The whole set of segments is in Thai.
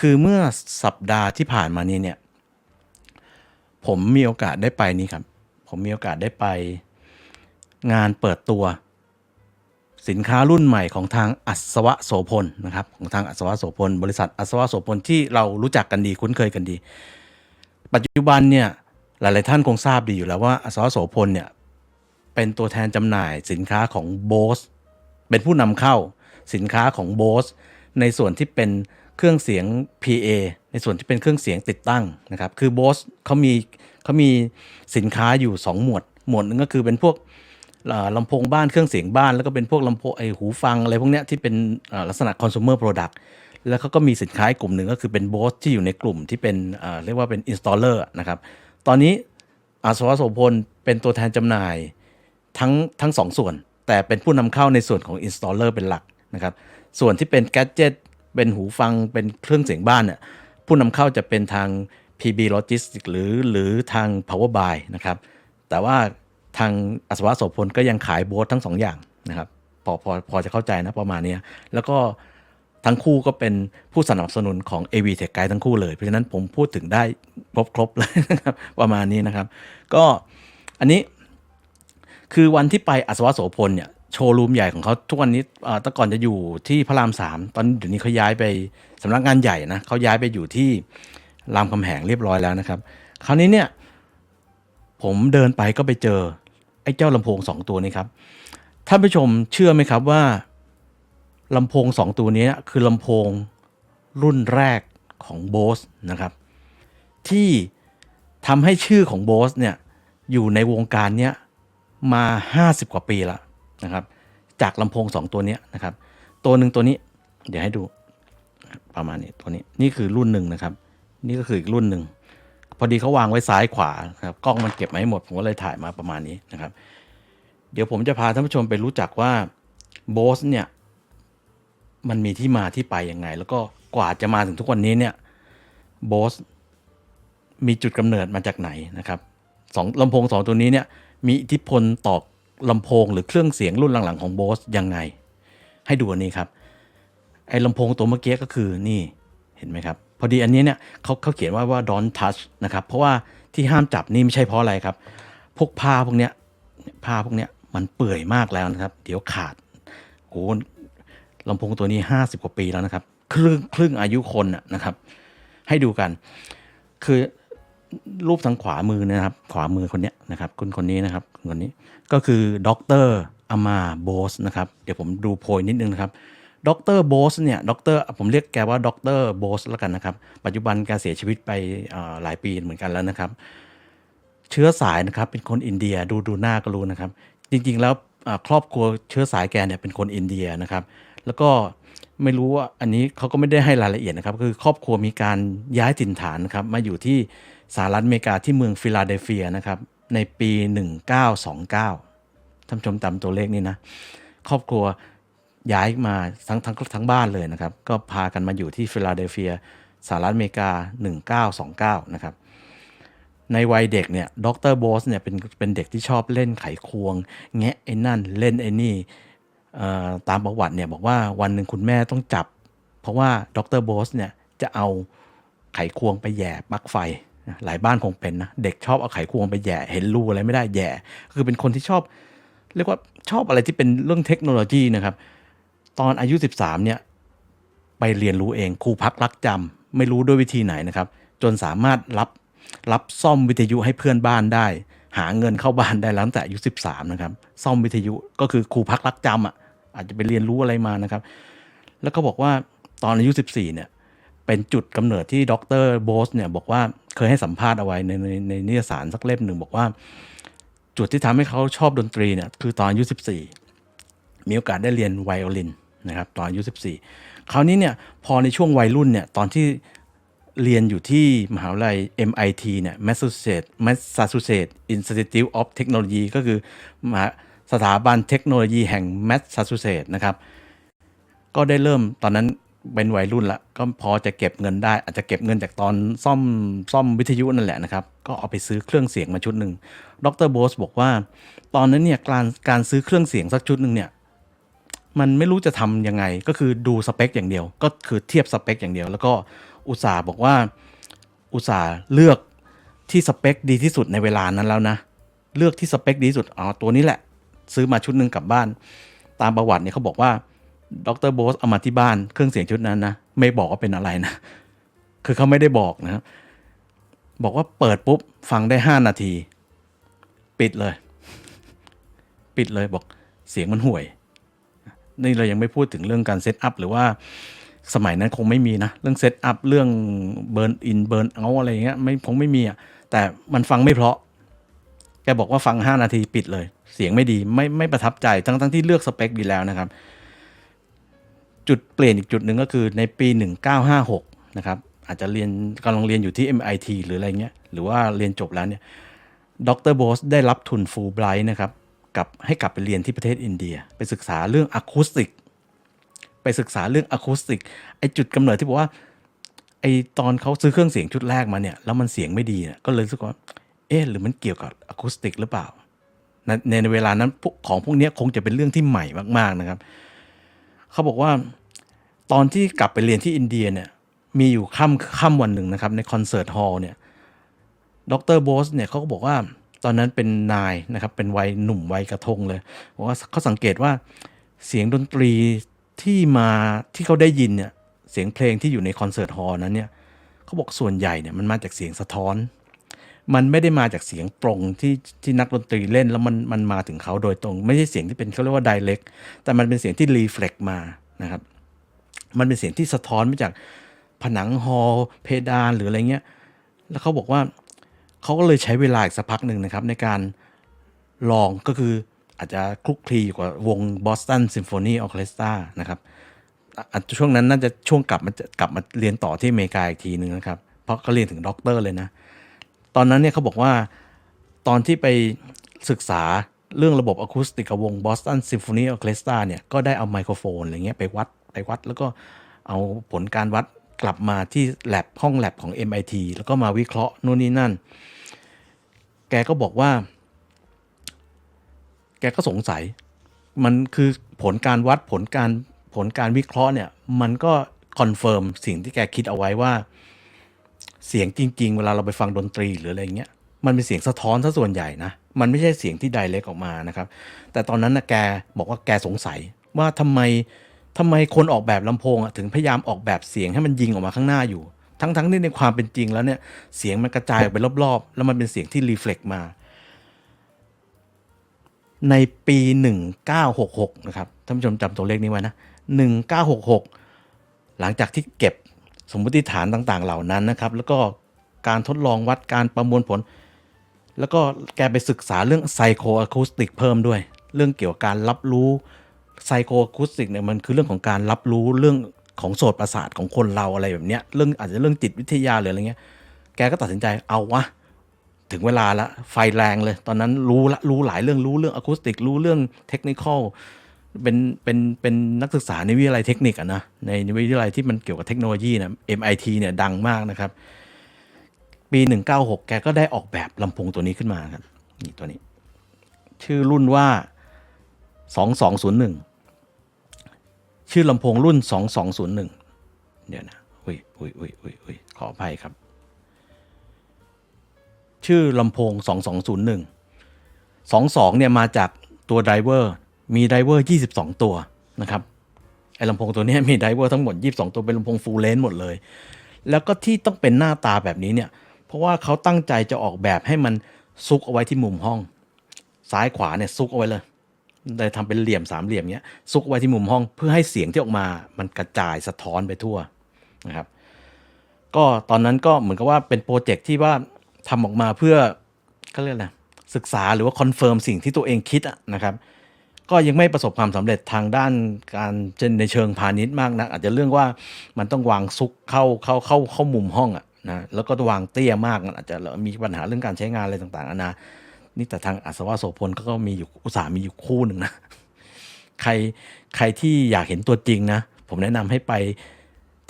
คือเมื่อสัปดาห์ที่ผ่านมานี้เนี่ย ผมมีโอกาสได้ไปนี่ครับ ผมมีโอกาสได้ไปงานเปิดตัว สินค้ารุ่นใหม่ของทางอัศวะโสพลนะครับของทางอัศวะโสพลบริษัทอัศวะโสพลที่เรารู้จักกันดีคุ้นเคยกันดี ปัจจุบันเนี่ยหลาย ๆ ท่านคงทราบดีอยู่แล้วว่าอัศวะโสพลเนี่ยเป็นตัวแทนจำหน่ายสินค้าของ b o s เป็นผู้นำเข้าสินค้าของ b o s ในส่วนที่เป็น เครื่องเสียง PA ในส่วนที่เป็นเครื่องเสียงติดตั้งนะครับ คือ b o s เขามีเขามีสินค้าอยู่ 2 หมวด หมวดหนึงก็คือเป็นพวกลำโพงบ้านเครื่องเสียงบ้าน แล้วก็เป็นพวกลำโพงไอหูฟังอะไรพวกเนี้ยที่เป็นลักษณะ consumer product แล้วเขาก็มีสินค้ากลุ่มหนึ่งก็คือเป็น b o s ที่อยู่ในกลุ่มที่เป็นเรียกว่าเป็น installer นะครับ ตอนนี้อาสวะโสพลเป็นตัวแทนจำหน่ายทั้งทั้งสองส่วน แต่เป็นผู้นำเข้าในส่วนของ installer เป็นหลักนะครับ ส่วนที่เป็น gadget เป็นหูฟังเป็นเครื่องเสียงบ้านเนี่ยผู้นำเข้าจะเป็นทาง PB Logistics หรือหรือทาง Power Buy นะครับ แต่ว่าทางอัศวะโสพลก็ยังขายโบสทั้งสองอย่างนะครับพอพอพอจะเข้าใจนะประมาณนี้แล้วก็ทั้งคู่ก็เป็นผู้สนับสนุนของ AV Tech Guide ทั้งคู่เลย เพราะฉะนั้นผมพูดถึงได้ครบครบเลยนะครับประมาณนี้นะครับ ก็อันนี้คือวันที่ไปอัศวะโสพลเนี่ยโชว์รูมใหญ่ของเขาทุกวันนี้อ่อแต่ก่อนจะอยู่ที่พระรามสามตอนเดี๋ยวนี้เขาย้ายไปสำนักงานใหญ่นะเขาย้ายไปอยู่ที่รามคำแหงเรียบร้อยแล้วนะครับ คราวนี้เนี่ย ผมเดินไปก็ไปเจอ ไอ้เจ้าลำโพงสองตัวนี้ครับท่านผู้ชมเชื่อไหมครับว่าลำโพงสองตัวนี้คือลำโพงรุ่นแรกของ Bose นะครับ ที่ทำให้ชื่อของ Bose เนี่ยอยู่ในวงการเนี้ยมา 50 กว่าปีล้ว นะครับ จากลำโพง 2 ตัวนี้นะครับ ตัวหนึ่งตัวนี้ เดี๋ยวให้ดูประมาณนี้ตัวนี้นี่คือรุ่นหนึ่งนะครับ นี่ก็คืออีกรุ่นหนึ่งพอดีเขาวางไว้ซ้ายขวาครับกล้องมันเก็บมาให้หมดผมก็เลยถ่ายมาประมาณนี้นะครับ เดี๋ยวผมจะพาท่านผู้ชมไปรู้จักว่า Bose เนี่ยมันมีที่มาที่ไปยังไง แล้วก็กว่าจะมาถึงทุกวันนี้เนี่ย Bose มีจุดกำเนิดมาจากไหนนะครับสองลำโพงสองตัวนี้เนี่ยมีอิทธิพลต่อ ลำโพงหรือเครื่องเสียงรุ่นหลังๆของ Bose ยังไง ให้ดูอันนี้ครับ ไอ้ลำโพงตัวเมื่อกี้ก็คือนี่เห็นไหมครับ พอดีอันนี้เนี่ยเขาเขาเขียนว่าว่า don't touch นะครับ เพราะว่าที่ห้ามจับนี่ไม่ใช่เพราะอะไรครับ พวกผ้าพวกเนี้ยผ้าพวกเนี้ยมันเปื่อยมากแล้วนะครับ เดี๋ยวขาดโอ้ลำโพงตัวนี้ 50 กว่าปีแล้วนะครับ ครึ่งครึ่งอายุคนน่ะนะครับ ให้ดูกัน คือ รูปทางขวามือนะครับ ขวามือคนนี้นะครับคนคนนี้นะครับคนนี้ก็คือดรอามาโบสนะครับเดี๋ยวผมดูโพยนิดนึงนะครับดรโบสเนี่ยดรผมเรียกแกว่าดรโบสแล้วกันนะครับ ปัจจุบันแกเสียชีวิตไปหลายปีเหมือนกันแล้วนะครับ เชื้อสายนะครับเป็นคนอินเดียดูดูหน้าก็รู้นะครับ จริงๆแล้วครอบครัวเชื้อสายแกเนี่ยเป็นคนอินเดียนะครับ แล้วก็ไม่รู้ว่าอันนี้เขาก็ไม่ได้ให้รายละเอียดนะครับ คือครอบครัวมีการย้ายถิ่นฐานนะครับมาอยู่ที่ สหรัฐอเมริกาที่เมืองฟิลาเดลเฟียนะครับในปี 1929ท่านผู้ชมตัวเลขนี้นะ ครอบครัวย้ายมาทั้งทั้งทั้งบ้านเลยนะครับ ก็พากันมาอยู่ที่ฟิลาเดลเฟียสหรัฐอเมริกา 1929 นะครับ ในวัยเด็กเนี่ยดรโบสเนี่ยเป็นเป็นเด็กที่ชอบเล่นไขควง แงะไอ้นั่นเล่นไอ้นี่ตามประวัติเนี่ยบอกว่าวันหนึ่งคุณแม่ต้องจับ เพราะว่าดรโบสเนี่ยจะเอาไขควงไปแย่ปลั๊กไฟ หลายบ้านคงเป็นนะ เด็กชอบเอาไขควงไปแย่เห็นรูอะไรไม่ได้แย่ คือเป็นคนที่ชอบ เรียกว่าชอบอะไรที่เป็นเรื่องเทคโนโลยีนะครับ ตอนอายุ 13 เนี่ย ไปเรียนรู้เองครูพักรักจำไม่รู้ด้วยวิธีไหนนะครับ จนสามารถรับรับซ่อมวิทยุให้เพื่อนบ้านได้ หาเงินเข้าบ้านได้ตั้งแต่อายุ 13 นะครับ ซ่อมวิทยุก็คือครูพักรักจำอะอาจจะไปเรียนรู้อะไรมานะครับ แล้วก็บอกว่าตอนอายุ 14 เนี่ย เป็นจุดกำเนิดที่ดรโบสเนี่ยบอกว่าเคยให้สัมภาษณ์เอาไว้ในในในนิยสารสักเล่มหนึ่งบอกว่า จุดที่ทำให้เขาชอบดนตรีเนี่ยคือตอนอายุ14 มีโอกาสได้เรียนไวโอลินนะครับตอนอายุ14 คราวนี้เนี่ยพอในช่วงวัยรุ่นเนี่ยตอนที่เรียนอยู่ที่มหาวิทยาลัย MIT เนี่ย Massachusetts Massachusetts Institute of Technology ก็คือมหาสถาบันเทคโนโลยีแห่ง Massachusetts นะครับ ก็ได้เริ่มตอนนั้น เป็นวัยรุ่นละก็พอจะเก็บเงินได้ อาจจะเก็บเงินจากตอนซ่อมซ่อมวิทยุนั่นแหละนะครับ ก็เอาไปซื้อเครื่องเสียงมาชุดหนึ่งดรโบสบอกว่า ตอนนั้นเนี่ยการการซื้อเครื่องเสียงสักชุดหนึ่งเนี่ยมันไม่รู้จะทำยังไงก็คือดูสเปคอย่างเดียว ก็คือเทียบสเปคอย่างเดียว แล้วก็อุตสาห์บอกว่าอุตสาห์เลือกที่สเปคดีที่สุดในเวลานั้นแล้วนะ เลือกที่สเปคดีที่สุดอ๋อตัวนี้แหละ ซื้อมาชุดหนึ่งกลับบ้าน ตามประวัติเนี่ยเขาบอกว่า ดรโบสเอามาที่บ้านเครื่องเสียงชุดนั้นนะไม่บอกว่าเป็นอะไรนะ คือเขาไม่ได้บอกนะครับบอกว่าเปิดปุ๊บฟังได้ห้านาที ปิดเลย ปิดเลยบอกเสียงมันห่วย นี่เรายังไม่พูดถึงเรื่องการเซตอัพหรือว่าสมัยนั้นคงไม่มีนะ เรื่องเซตอัพเรื่องเบิร์นอินเบิร์นเอาอะไรอย่างเงี้ยไม่คงไม่มีอะแต่มันฟังไม่เพราะ แกบอกว่าฟัง 5 นาทีปิดเลย เสียงไม่ดีไม่ไม่ประทับใจทั้งทั้งที่เลือกสเปคดีแล้วนะครับ จุดเปลี่ยนอีกจุดหนึ่งก็คือในปี 1956 นะครับ อาจจะเรียนกำลังเรียนอยู่ที่ MIT หรืออะไรเงี้ย หรือว่าเรียนจบแล้วเนี่ย ดรโบสได้รับทุนฟูลไบรท์นะครับกับให้กลับไปเรียนที่ประเทศอินเดีย ไปศึกษาเรื่องอะคูสติก ไปศึกษาเรื่องอะคูสติก ไอจุดกำเนิดที่บอกว่าไอตอนเขาซื้อเครื่องเสียงชุดแรกมาเนี่ย แล้วมันเสียงไม่ดีเนี่ยก็เลยรู้สึกว่า เอ๊ะหรือมันเกี่ยวกับอะคูสติกหรือเปล่า ในในเวลานั้นของพวกนี้คงจะเป็นเรื่องที่ใหม่มากๆนะครับ เขาบอกว่าตอนที่กลับไปเรียนที่อินเดียเนี่ยมีอยู่ค่ำค่ำวันหนึ่งนะครับในคอนเสิร์ตฮอลล์เนี่ยดรโบสเนี่ยเขาก็บอกว่าตอนนั้นเป็นนายนะครับเป็นวัยหนุ่มวัยกระทงเลยบอกว่าเขาสังเกตว่าเสียงดนตรีที่มาที่เขาได้ยินเนี่ยเสียงเพลงที่อยู่ในคอนเสิร์ตฮอลล์นั้นเนี่ยเขาบอกส่วนใหญ่เนี่ยมันมาจากเสียงสะท้อน มันไม่ได้มาจากเสียงปรงที่ที่นักดนตรีเล่นแล้วมันมันมาถึงเขาโดยตรง ไม่ใช่เสียงที่เป็นเขาเรียกว่าไดเ c กแต่มันเป็นเสียงที่รีเฟล็กมานะครับ มันเป็นเสียงที่สะท้อนมาจากผนังฮอลเพดานหรืออะไรเงี้ยแล้วเขาบอกว่าเขาก็เลยใช้เวลาอีกสักพักหนึ่งนะครับ ในการลองก็คืออาจจะคลุกคลีอยู่กับวง Boston Symphony Orchestra นะครับช่วงนั้นน่าจะช่วงกลับมาจะกลับมาเรียนต่อที่อเมริกาอีกทีหนึ่งนะครับ เพราะเขาเรียนถึงด็อกเตอร์เลยนะ ตอนนั้นเนี่ยเขาบอกว่าตอนที่ไปศึกษาเรื่องระบบอะคูสติกวง Boston Symphony Orchestra เนี่ยก็ได้เอาไมโครโฟนอะไรเงี้ยไปวัดไปวัด แล้วก็เอาผลการวัดกลับมาที่แ a บห้องแ a บของ MIT แล้วก็มาวิเคราะห์นู่นนี่นั่น แกก็บอกว่า แกก็สงสัย มันคือผลการวัดผลการผลการวิเคราะห์เนี่ย มันก็คอนเฟิร์มสิ่งที่แกคิดเอาไว้ว่า เสียงจริง ๆ เวลาเราไปฟังดนตรีหรืออะไรเงี้ยมันเป็นเสียงสะท้อนซะส่วนใหญ่นะ มันไม่ใช่เสียงที่ไดเรกออกมานะครับ แต่ตอนนั้นนะแกบอกว่าแกสงสัยว่าทำไมทำไมคนออกแบบลำโพงอะถึงพยายามออกแบบเสียงให้มันยิงออกมาข้างหน้าอยู่ ทั้งๆที่ในความเป็นจริงแล้วเนี่ยเสียงมันกระจายออกไปรอบๆ แล้วมันเป็นเสียงที่รีเฟล็กมา ในปี 1966 นะครับท่านผู้ชมจำตัวเลขนี้ไว้นะ 1966 หลังจากที่เก็บ สมมติฐานต่างๆ เหล่านั้นนะครับ แล้วก็การทดลองวัดการประมวลผล แล้วก็แกไปศึกษาเรื่องไซโคอะคูสติกเพิ่มด้วย เรื่องเกี่ยวกับการรับรู้ไซโคอะคูสติกเนี่ยมันคือเรื่องของการรับรู้เรื่องของโสตประสาทของคนเราอะไรแบบเนี้ยเรื่องอาจจะเรื่องจิตวิทยาหรืออะไรเงี้ย แกก็ตัดสินใจเอาวะถึงเวลาละไฟแรงเลย ตอนนั้นรู้ละรู้หลายเรื่องรู้เรื่องอะคูสติกรู้เรื่องเทคนิคอล เป็นเป็นเป็นนักศึกษาในวิทยาลัยเทคนิคอะนะในวิทยาลัยที่มันเกี่ยวกับเทคโนโลยีนะ MIT เนี่ยดังมากนะครับ ปี 196 แกก็ได้ออกแบบลำโพงตัวนี้ขึ้นมาครับนี่ตัวนี้ ชื่อรุ่นว่า 2201 ชื่อลำโพงรุ่น 2201 เดี๋ยวนะอุ้ยอุ้ยอุ้ยอุ้ยอุ้ยขออภัยครับ ชื่อลำโพง 2201 22เนี่ยมาจากตัวไดเวอร์ มีไดเวอร์ 22 ตัวนะครับไอ้ลำโพงตัวนี้มีไดเวอร์ทั้งหมด 22 ตัวเป็นลำโพงฟูลเลนหมดเลย แล้วก็ที่ต้องเป็นหน้าตาแบบนี้เนี่ย เพราะว่าเขาตั้งใจจะออกแบบให้มันซุกเอาไว้ที่มุมห้อง ซ้ายขวาเนี่ยซุกเอาไว้เลยเลยทำเป็นเหลี่ยมสามเหลี่ยมเนี้ยซุกไว้ที่มุมห้องเพื่อให้เสียงที่ออกมามันกระจายสะท้อนไปทั่วนะครับก็ตอนนั้นก็เหมือนกับว่าเป็นโปรเจกต์ที่ว่าทำออกมาเพื่อเขาเรียกอะไรศึกษาหรือว่าคอนเฟิร์มสิ่งที่ตัวเองคิดนะครับ ก็ยังไม่ประสบความสำเร็จทางด้านการในเชิงพาณิชย์มากนะอาจจะเรื่องว่ามันต้องวางซุกเข้าเข้าเข้าเข้ามุมห้องอะนะแล้วก็วางเตี้ยมากอาจจะมีปัญหาเรื่องการใช้งานอะไรต่างๆนานานี่แต่ทางอัศวะโสพลก็มีอยู่อุตสาห์มีอยู่คู่หนึ่งนะใครใครที่อยากเห็นตัวจริงนะ ผมแนะนำให้ไป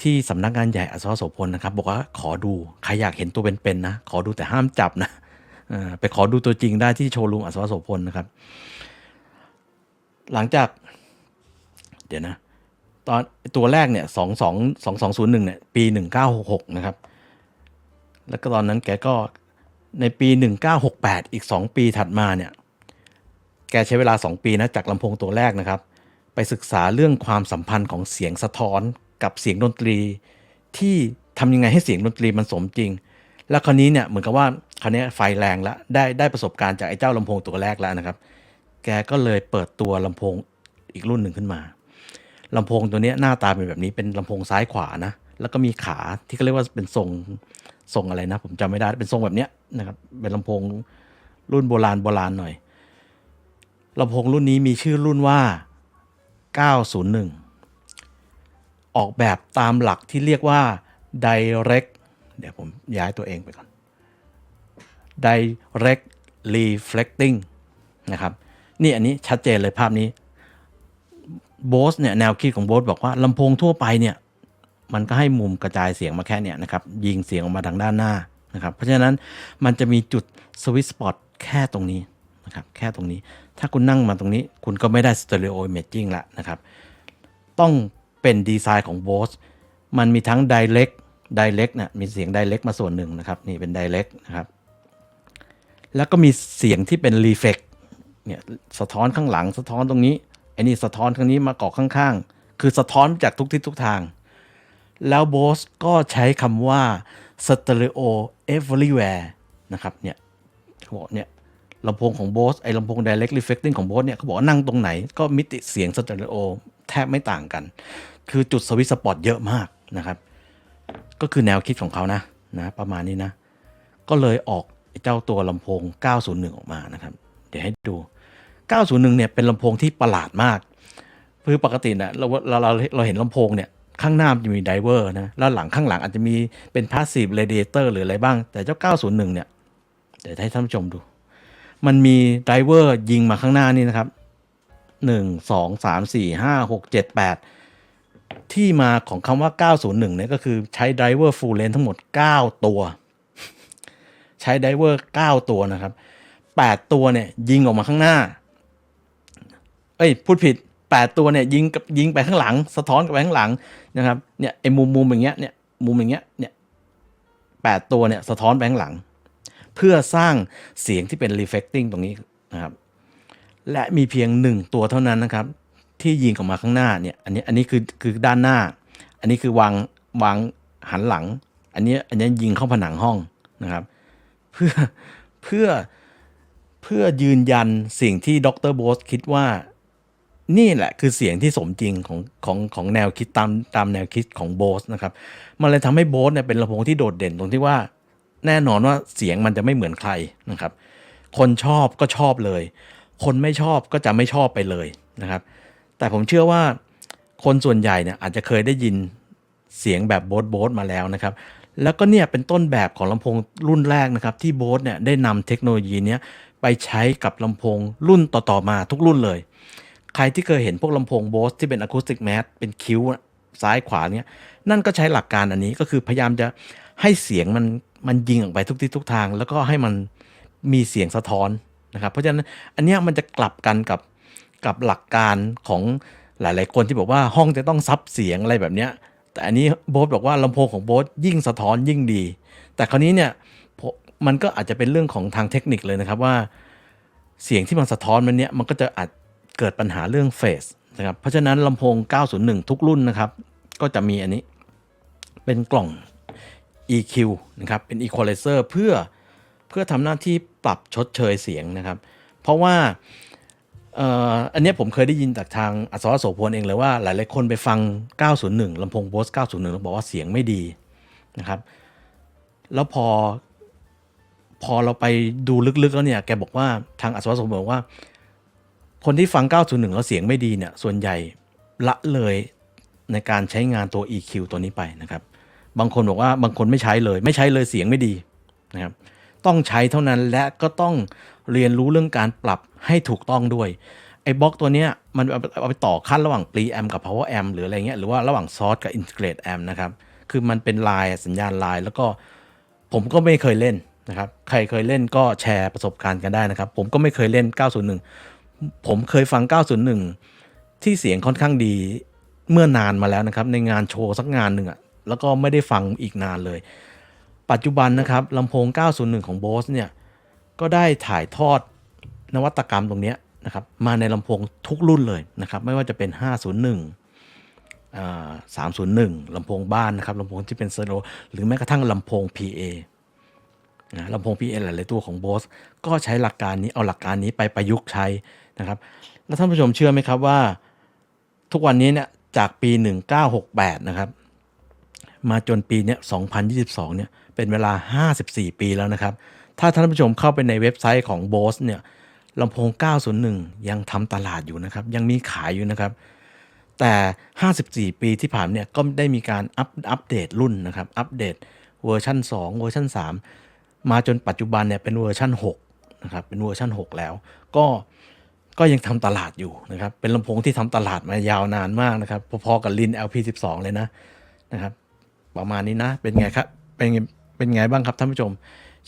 ที่สำนักงานใหญ่อัศวะโสพลนะครับ บอกว่าขอดูใครอยากเห็นตัวเป็นๆนะ ขอดูแต่ห้ามจับนะไปขอดูตัวจริงได้ที่โชว์รูมอัศวะโสพลนะครับ หลังจาก เดี๋ยวนะ ตอนตัวแรกเนี่ยสองสองสองสองศูนย์หนึ่งเนี่ยปีหนึ่งเก้าหกหกนะครับ แล้วก็ตอนนั้นแกก็ในปีหนึ่งเก้าหกแปดอีกสองปีถัดมาเนี่ย แกใช้เวลาสองปีนะจากลำโพงตัวแรกนะครับ ไปศึกษาเรื่องความสัมพันธ์ของเสียงสะท้อนกับเสียงดนตรี ที่ทำยังไงให้เสียงดนตรีมันสมจริง แล้วคราวนี้เนี่ยเหมือนกับว่าคราวนี้ไฟแรงแล้วได้ได้ประสบการณ์จากไอ้เจ้าลำโพงตัวแรกแล้วนะครับ แกก็เลยเปิดตัวลำโพงอีกรุ่นหนึ่งขึ้นมาลำโพงตัวนี้หน้าตาเป็นแบบนี้เป็นลำโพงซ้ายขวานะ แล้วก็มีขาที่เขาเรียกว่าเป็นทรงทรงอะไรนะ ผมจำไม่ได้เป็นทรงแบบเนี้ยนะครับเป็นลำโพงรุ่นโบราณโบราณหน่อยลำโพงรุ่นนี้มีชื่อรุ่นว่า 901 ออกแบบตามหลักที่เรียกว่า direct เดี๋ยวผมย้ายตัวเองไปก่อน direct reflecting นะครับ นี่อันนี้ชัดเจนเลยภาพนี้โบสเนี่ยแนวคิดของโบสบอกว่าลำโพงทั่วไปเนี่ยมันก็ให้มุมกระจายเสียงมาแค่เนี่ยนะครับยิงเสียงออกมาทางด้านหน้านะครับเพราะฉะนั้นมันจะมีจุดสวิตช์สปอตแค่ตรงนี้นะครับแค่ตรงนี้ถ้าคุณนั่งมาตรงนี้ คุณก็ไม่ได้สเตอริโอ i ม a g ิ n งละนะครับต้องเป็นดีไซน์ของโบสมันมีทั้ง direct direct นะมีเสียง direct มาส่วนหนึ่งนะครับนี่เป็น direct นะครับแล้วก็มีเสียงที่เป็น reflect เนี่ยสะท้อนข้างหลังสะท้อนตรงนี้ไอ้นี่สะท้อนข้างนี้มาเกาะข้างๆ คือสะท้อนจากทุกทิศทุกทาง แล้วโบสก็ใช้คำว่า stereo everywhere นะครับเนี่ยเขาบอกเนี่ยลำโพงของโบสไอ้ลำโพง direct reflecting ของโบสเนี่ยเขาบอกว่านั่งตรงไหนก็มิติเสียง stereo แทบไม่ต่างกัน คือจุดสวิตสปอตเยอะมากนะครับ ก็คือแนวคิดของเขานะนะประมาณนี้นะ ก็เลยออกไอเจ้าตัวลำโพง 901 ออกมานะครับ เดี๋ยวให้ดู 901เนี่ยเป็นลำโพงที่ประหลาดมาก คือปกตินะเราเราเราเราเห็นลำโพงเนี่ยข้างหน้าจะมีไดเวอร์นะแล้วหลังข้างหลังอาจจะมีเป็นพาสซีฟเรเอเตอร์หรืออะไรบ้าง แต่เจ้า 901 เนี่ย เดี๋ยวให้ท่านผู้ชมดู มันมีไดเวอร์ยิงมาข้างหน้านี่นะครับ 1 2 3 4 5 6 7 8 ที่มาของคำว่า 901 เนี่ยก็คือใช้ไดเวอร์ฟูลเลนทั้งหมด 9 ตัว ใช้ไดเวอร์ 9 ตัวนะครับ 8 ตัวเนี่ยยิงออกมาข้างหน้า เอ้ยพูดผิด8ตัวเนี่ยยิงกับยิงไปข้างหลัง สะท้อนกับไปข้างหลังนะครับเนี่ยไอ้มุมมุมอย่างเงี้ยเนี่ยมุมอย่างเงี้ยเนี่ยแปดตัวเนี่ยสะท้อนไปข้างหลัง เพื่อสร้างเสียงที่เป็น reflecting ตรงนี้นะครับและมีเพียงหนึ่งตัวเท่านั้นนะครับ ที่ยิงออกมาข้างหน้าเนี่ยอันนี้อันนี้คือคือด้านหน้า อันนี้คือวางวางหันหลัง อันนี้อันนี้ยิงเข้าผนังห้องนะครับ เพื่อเพื่อเพื่อยืนยันสิ่งที่ดรโบสคิดว่า นี่แหละคือเสียงที่สมจริงของของของแนวคิดตามตามแนวคิดของโบสนะครับ มันเลยทำให้โบสเนี่ยเป็นลำโพงที่โดดเด่นตรงที่ว่าแน่นอนว่าเสียงมันจะไม่เหมือนใครนะครับ คนชอบก็ชอบเลย คนไม่ชอบก็จะไม่ชอบไปเลยนะครับ แต่ผมเชื่อว่าคนส่วนใหญ่เนี่ยอาจจะเคยได้ยินเสียงแบบโบสโบสมาแล้วนะครับ แล้วก็เนี่ยเป็นต้นแบบของลำโพงรุ่นแรกนะครับ ที่โบสเนี่ยได้นำเทคโนโลยีนี้ไปใช้กับลำโพงรุ่นต่อๆมาทุกรุ่นเลย ใครที่เคยเห็นพวกลำโพงโบสที่เป็นอะคูสติกแมสเป็นคิ้วซ้ายขวาเนี่ยนั่นก็ใช้หลักการอันนี้ก็คือพยายามจะให้เสียงมันมันยิงออกไปทุกทิศทุกทาง แล้วก็ให้มันมีเสียงสะท้อนนะครับ เพราะฉะนั้นอันเนี้ยมันจะกลับกันกับกับหลักการของหลาย ๆ คนที่บอกว่าห้องจะต้องซับเสียงอะไรแบบเนี้ยแต่อันนี้โบสบอกว่าลำโพงของโบสยิ่งสะท้อนยิ่งดี แต่คราวนี้เนี่ยมันก็อาจจะเป็นเรื่องของทางเทคนิคเลยนะครับว่า เสียงที่มันสะท้อนมันเนี้ยมันก็จะอาจ เกิดปัญหาเรื่องเฟสนะครับเพราะฉะนั้นลำโพง 901 ทุกรุ่นนะครับ ก็จะมีอันนี้เป็นกล่อง EQ นะครับ เป็น Equalizer เพื่อเพื่อทำหน้าที่ปรับชดเชยเสียงนะครับ เพราะว่าอันนี้ผมเคยได้ยินจากทางอัศวะโสพลเองเลยว่าหลายๆคนไปฟัง 901 ลำโพง Bose 901 แล้วบอกว่าเสียงไม่ดีนะครับ แล้วพอพอเราไปดูลึกๆแล้วเนี่ย แกบอกว่าทางอัศวะโสพลบอกว่า คนที่ฟัง 901 แล้วเสียงไม่ดีเนี่ย ส่วนใหญ่ละเลยในการใช้งานตัว EQ ตัวนี้ไปนะครับ บางคนบอกว่าบางคนไม่ใช้เลย ไม่ใช้เลยเสียงไม่ดีนะครับ ต้องใช้เท่านั้นและก็ต้องเรียนรู้เรื่องการปรับให้ถูกต้องด้วย ไอ้บล็อกตัวเนี้ยมันเอาไปต่อขั้นระหว่าง pre amp กับ power amp หรืออะไรเงี้ย หรือว่าระหว่าง source กับ integrate amp นะครับ คือมันเป็นลายสัญญาณลายแล้วก็ผมก็ไม่เคยเล่นนะครับ ใครเคยเล่นก็แชร์ประสบการณ์กันได้นะครับ ผมก็ไม่เคยเล่น 901 ผมเคยฟัง 901 ที่เสียงค่อนข้างดีเมื่อนานมาแล้วนะครับ ในงานโชว์สักงานหนึ่งอะแล้วก็ไม่ได้ฟังอีกนานเลย ปัจจุบันนะครับลำโพง 901 ของ Bose เนี่ย ก็ได้ถ่ายทอดนวัตกรรมตรงนี้นะครับ มาในลำโพงทุกรุ่นเลยนะครับ ไม่ว่าจะเป็น 501 301ลำโพงบ้านนะครับลำโพงที่เป็นเตอริโอหรือแม้กระทั่งลำโพง PA นะลำโพง PA หลาย ๆ ตัวของ Bose ก็ใช้หลักการนี้เอาหลักการนี้ไปประยุกต์ใช้ นะครับแล้วท่านผู้ชมเชื่อไหมครับว่า ทุกวันนี้เนี่ยจากปี 1968 นะครับ มาจนปีเนี้ย2022 เนี่ยเป็นเวลา 54 ปีแล้วนะครับ ถ้าท่านผู้ชมเข้าไปในเว็บไซต์ของ Bose เนี่ยลำโพง 901 ยังทำตลาดอยู่นะครับ ยังมีขายอยู่นะครับ แต่ 54 ปีที่ผ่านเนี่ยก็ได้มีการอัปอัปเดตรุ่นนะครับ อัปเดตเวอร์ชัน2 เวอร์ชัน3 มาจนปัจจุบันเนี่ยเป็นเวอร์ชัน6นะครับ เป็นเวอร์ชัน6 แล้ว ก็ ก็ยังทำตลาดอยู่นะครับ เป็นลำโพงที่ทำตลาดมายาวนานมากนะครับ พอๆกับลิน LP12 เลยนะนะครับ ประมาณนี้นะ เป็นไงครับ เป็นเป็นไงบ้างครับท่านผู้ชม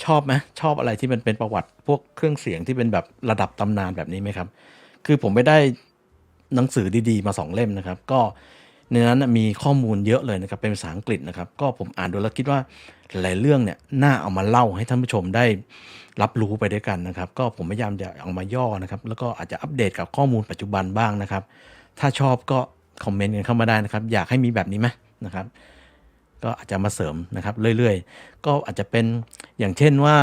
ชอบไหมชอบอะไรที่มันเป็นประวัติพวกเครื่องเสียงที่เป็นแบบระดับตำนานแบบนี้ไหมครับ คือผมไปได้หนังสือดีๆ มาสองเล่มนะครับ ก็ ในนั้นนะมีข้อมูลเยอะเลยนะครับเป็นภาษาอังกฤษนะครับ ก็ผมอ่านดูแล้วคิดว่าหลายเรื่องเนี่ยน่าเอามาเล่าให้ท่านผู้ชมได้รับรู้ไปด้วยกันนะครับ ก็ผมพยายามจะเอามาย่อนะครับ แล้วก็อาจจะอัปเดตกับข้อมูลปัจจุบันบ้างนะครับ ถ้าชอบก็คอมเมนต์กันเข้ามาได้นะครับ อยากให้มีแบบนี้ไหมนะครับ ก็อาจจะมาเสริมนะครับเรื่อยๆ ก็อาจจะเป็นอย่างเช่นว่า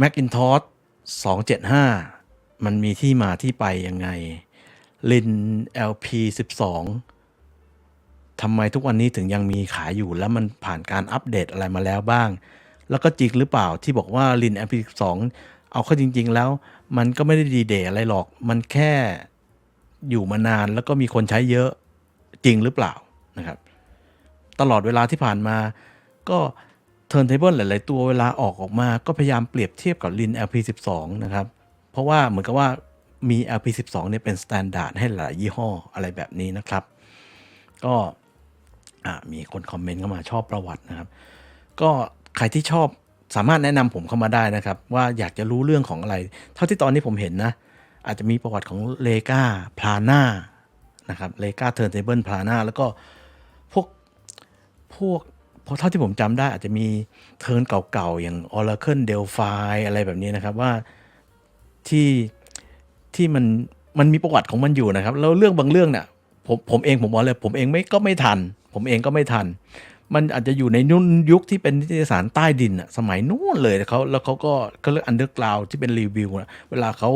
Macintosh 275 มันมีที่มาที่ไปยังไง Lin LP 12 ทำไมทุกวันนี้ถึงยังมีขายอยู่แล้วมันผ่านการอัปเดตอะไรมาแล้วบ้าง แล้วก็จริงหรือเปล่าที่บอกว่า Lin LP 12 เอาเข้าจริง ๆ แล้ว มันก็ไม่ได้ดีเดย์อะไรหรอก มันแค่อยู่มานานแล้วก็มีคนใช้เยอะจริงหรือเปล่านะครับ ตลอดเวลาที่ผ่านมา ก็ Turntable หลาย ๆ ตัวเวลาออกออกมา ก็พยายามเปรียบเทียบกับ Lin LP12 นะครับ เพราะว่าเหมือนกับว่า มี LP12 เนี่ยเป็นสแตนดาร์ดให้หลายยี่ห้ออะไรแบบนี้นะครับ ก็มีคนคอมเมนต์เข้ามาชอบประวัตินะครับ ก็ใครที่ชอบสามารถแนะนำผมเข้ามาได้นะครับ ว่าอยากจะรู้เรื่องของอะไร เท่าที่ตอนนี้ผมเห็นนะ อาจจะมีประวัติของเลกาพลาน่านะครับเลกาเทิร์นเทเบิลพลาน่าแล้วก็พวกพวกเพราะเท่าที่ผมจำได้อาจจะมีเทิร์นเก่าๆ อย่าง Oracle Delphi อะไรแบบนี้นะครับว่าที่ ที่มันมันมีประวัติของมันอยู่นะครับ แล้วเรื่องบางเรื่องเนี่ยผมผมเองผมบอกเลย ผมเองไม่ก็ไม่ทัน ผมเองก็ไม่ทัน มันอาจจะอยู่ในนุ่นยุคที่เป็นนิตยสารใต้ดินอะสมัยนู้นเลยเขาแล้วเขาก็เขาเรียกอันเดอร์กราวที่เป็นรีวิวนะเวลาเขา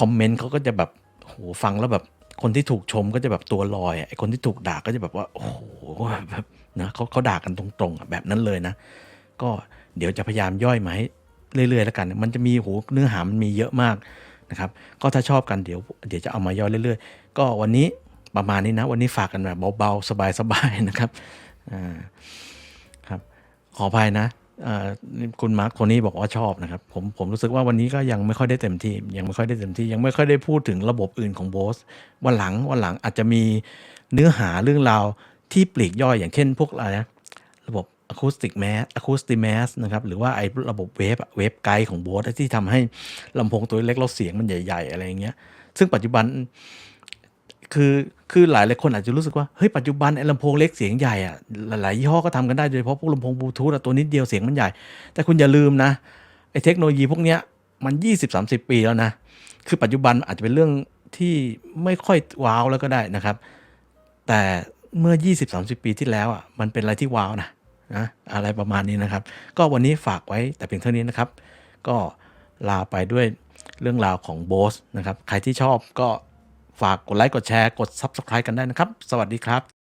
คอมเมนต์เขาก็จะแบบโหฟังแล้วแบบคนที่ถูกชมก็จะแบบตัวลอยไอคนที่ถูกด่าก็จะแบบว่าโอ้โหแบบนะเขาเขาด่ากันตรงๆแบบนั้นเลยนะ ก็เดี๋ยวจะพยายามย่อยมาให้เรื่อยๆแล้วกัน มันจะมีโหเนื้อหามันมีเยอะมาก นะครับก็ถ้าชอบกันเดี๋ยวเดี๋ยวจะเอามาย่อยเรื่อย ๆ ก็วันนี้ประมาณนี้นะ วันนี้ฝากกันแบบเบาๆ สบายๆนะครับอ่าครับขออภัยนะคุณมาร์คโทนี่บอกว่าชอบนะครับผมผมรู้สึกว่าวันนี้ก็ยังไม่ค่อยได้เต็มที่ยังไม่ค่อยได้เต็มที่ยังไม่ค่อยได้พูดถึงระบบอื่นของโบสวันหลังวันหลังอาจจะมีเนื้อหาเรื่องราวที่ปลีกย่อยอย่างเช่น พวกอะไรนะระบบ อะคูสติกแมสอะคูสติแมสนะครับ หรือว่าไอ้ระบบเวฟเวฟไกด์ของโบสที่ทำให้ลำโพงตัวเล็กแล้วเสียงมันใหญ่ ๆ อะไรอย่างเงี้ย ซึ่งปัจจุบันคือคือหลายหลายคนอาจจะรู้สึกว่าเฮ้ยปัจจุบันไอ้ลำโพงเล็กเสียงใหญ่อะหลายๆยี่ห้อก็ทำกันได้โดยเฉพาะพวกลำโพงบลูทูธอะตัวนิดเดียวเสียงมันใหญ่ แต่คุณอย่าลืมนะไอ้เทคโนโลยีพวกเนี้ยมัน 20-30 ปีแล้วนะ คือปัจจุบันอาจจะเป็นเรื่องที่ไม่ค่อยว้าวแล้วก็ได้นะครับ แต่เมื่อ 20-30 ปีที่แล้วอะมันเป็นอะไรที่ว้าวนะ นะอะไรประมาณนี้นะครับ ก็วันนี้ฝากไว้แต่เพียงเท่านี้นะครับ ก็ลาไปด้วยเรื่องราวของโบสนะครับ ใครที่ชอบก็ฝากกดไลค์กดแชร์กด Subscribe กันได้นะครับ สวัสดีครับ